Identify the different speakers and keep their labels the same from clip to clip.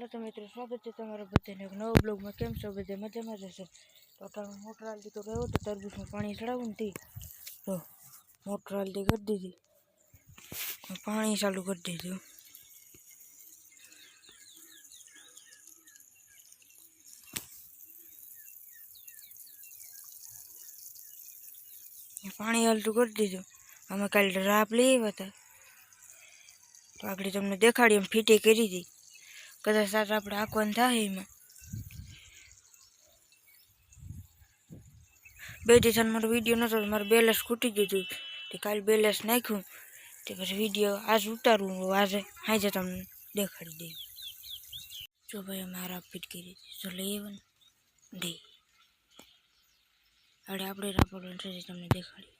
Speaker 1: Hello તો મિત્રો સ્વાગત છે તમારા બધાને એક નવો બ્લોગમાં કેમ છો બધા મજામાં જ હશે તો અત્યારે મોટર હાલતી તો ગયો તો તરબૂચમાં પાણી ચડાવું ને તી તો મોટર હાલતી કરી દીધી પાણી ચાલુ કરી દીધું પાણી હાલતું કરી દીધું અમે કાલે રાપ લઈ આવ્યા હતા તો આગળ તમને દેખાડી એમ ફીટી કરી હતી કદાચ આજ આપણે આંકવાનું થાય એમાં બે દિવસ મારો વિડીયો નહોતો તો મારે બેલેન્સ ખૂટી ગયું હતું તે કાલે બેલેન્સ નાખ્યું તે પછી વિડીયો આજ ઉતારવું આજે આજે તમને દેખાડી દઈએ જો ભાઈ અમે રાપ ફીટ કરી હતી તો લઈ આવ્યા ને દે હવે આપણે રાપડવાનું છે જે તમને દેખાડી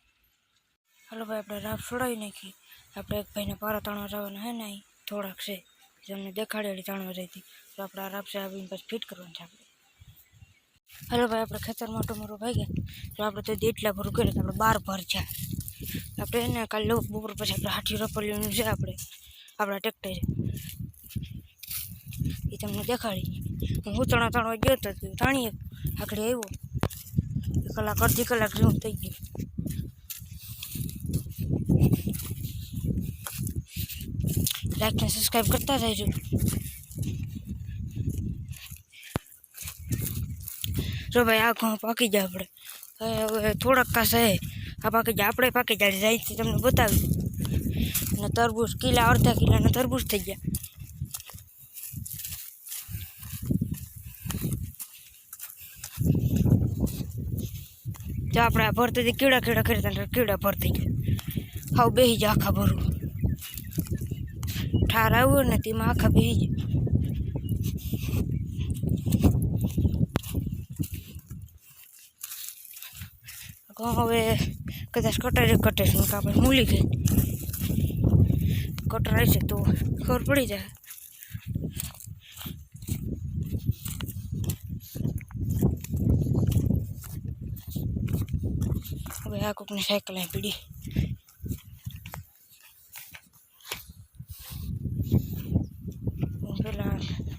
Speaker 1: હાલો ભાઈ આપણે રાપ છોડાવી નાખી આપણે એક ભાઈને પારા તાણવા જવાના હે ને અહીં થોડાક છે જે તમને દેખાડેલી તાણવા રહી તો આપણે આ રાપ આવીને પછી ફિટ કરવાનું છે આપણે. હલો ભાઈ, આપણે ખેતરમાં ટમરો ભાઈ ગયા, તો આપણે તો એટલા ભરું કરીએ આપણે બાર ભર છે. આપણે એને કાલે બપોર પછી આપણે હાથી રપલીનું છે આપણે, આપણા ટ્રેક્ટર એ. તમને દેખાડી. હું ઉતણા તાણવા ગયો તો તાણીએ આગળ આવ્યો. કલાક, અડધી કલાક જેવું થઈ ગયું. લાઈક ને સબસ્ક્રાઈબ કરતા રહેજો જો ભાઈ આ ઘઉં પાકી જાય આપણે હવે હવે થોડાક કાસ હે આ પાકી જાય આપણે પાકી જાય જાય તમને બતાવી અને તરબૂચ કિલા અડધા કિલાના તરબૂચ થઈ ગયા જો આપણે આ ભરતી કીડા કીડા કરી હતા કીડા ભરતી ગયા હાવ બેસી જાય આખા ભરું ઠાર આવ્યો ને તેમાં આખા જાય હવે કદાચ કટારે કટે છે કે આપણે મૂલી ગઈ કટર છે તો ખબર પડી જાય. હવે આ કોકની સાયકલ અહીં પીડી.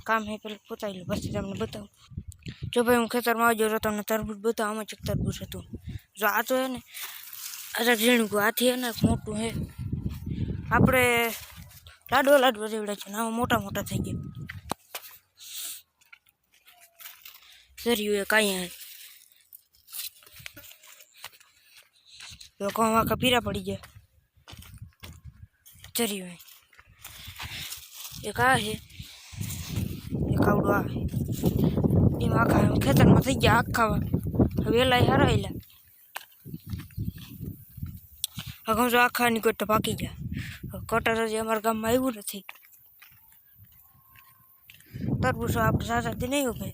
Speaker 1: કામ હે પેલા પોતાવી લઉં પછી તમને બતાવું જો ભાઈ હું ખેતરમાં આવજો તો તમને તરબૂચ બતાવું આમાં ચેક તરબૂચ હતું જો આ તો હે ને અરે ઝીણકું આથી હે ને એક મોટું હે આપણે લાડવા લાડવા જેવડા છે ને આમાં મોટા મોટા થઈ ગયા જર્યું એ કાંઈ હે તો ઘઉં આખા પીરા પડી ગયા જર્યું હે એક આ છે એક આવે. એમાં આખા ખેતરમાં થઈ ગયા આખા વેલા હરાયેલા. અગાઉ જો આખા ની કોઈ તો પાકી ગયા. કટર હજી અમારા ગામમાં આવ્યું નથી. તરબૂચ આપણે સાસાથી નહીં ઉભે.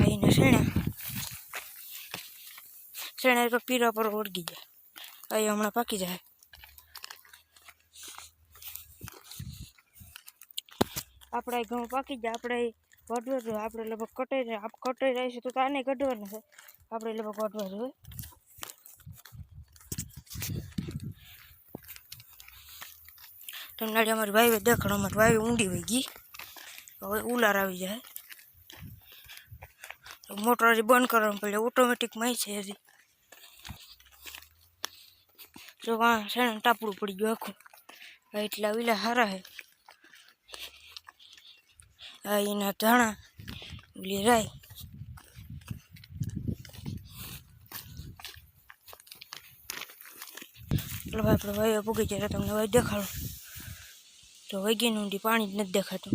Speaker 1: આઈને શેણા. શેણા તો પીરા પર ઓળગી જાય અહીં હમણાં પાકી જાય. આપણે ઘઉં પાકી જાય, આપણે વઢવા આપણે લગભગ કટાઈ આપ કટાઈ જાય તો આને કઢવાના છે. આપણે લગભગ વઢવા જોઈએ તમને અમારી ભાઈ દેખાડો, અમારી ભાઈ ઊંડી વહી ગઈ. હવે ઉલાર આવી જાય. મોટર હજી બંધ કરવાનું પડે ઓટોમેટિકમાં છે હજી. જો વાં છે ને, ટાપડું પડી ગયું આખું. આ એટલા વિલા સારા છે. એના ધાણા. ઓલી રાય. એટલે ભાઈ આપણે વાયો પૂગી જાય તમને વાય દેખાડો. તો વૈગીનું ઊંડી પાણી જ નથી દેખાતું.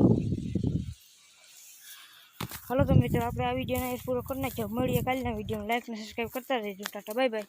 Speaker 1: હાલો તો મિત્રો, આપણે આ વિડીયોને પૂરો કરી નાખ્યો. મળીએ કાલના વીડિયો લાઈક ને સબસ્ક્રાઈબ કરતા રહેજો. Tata bye bye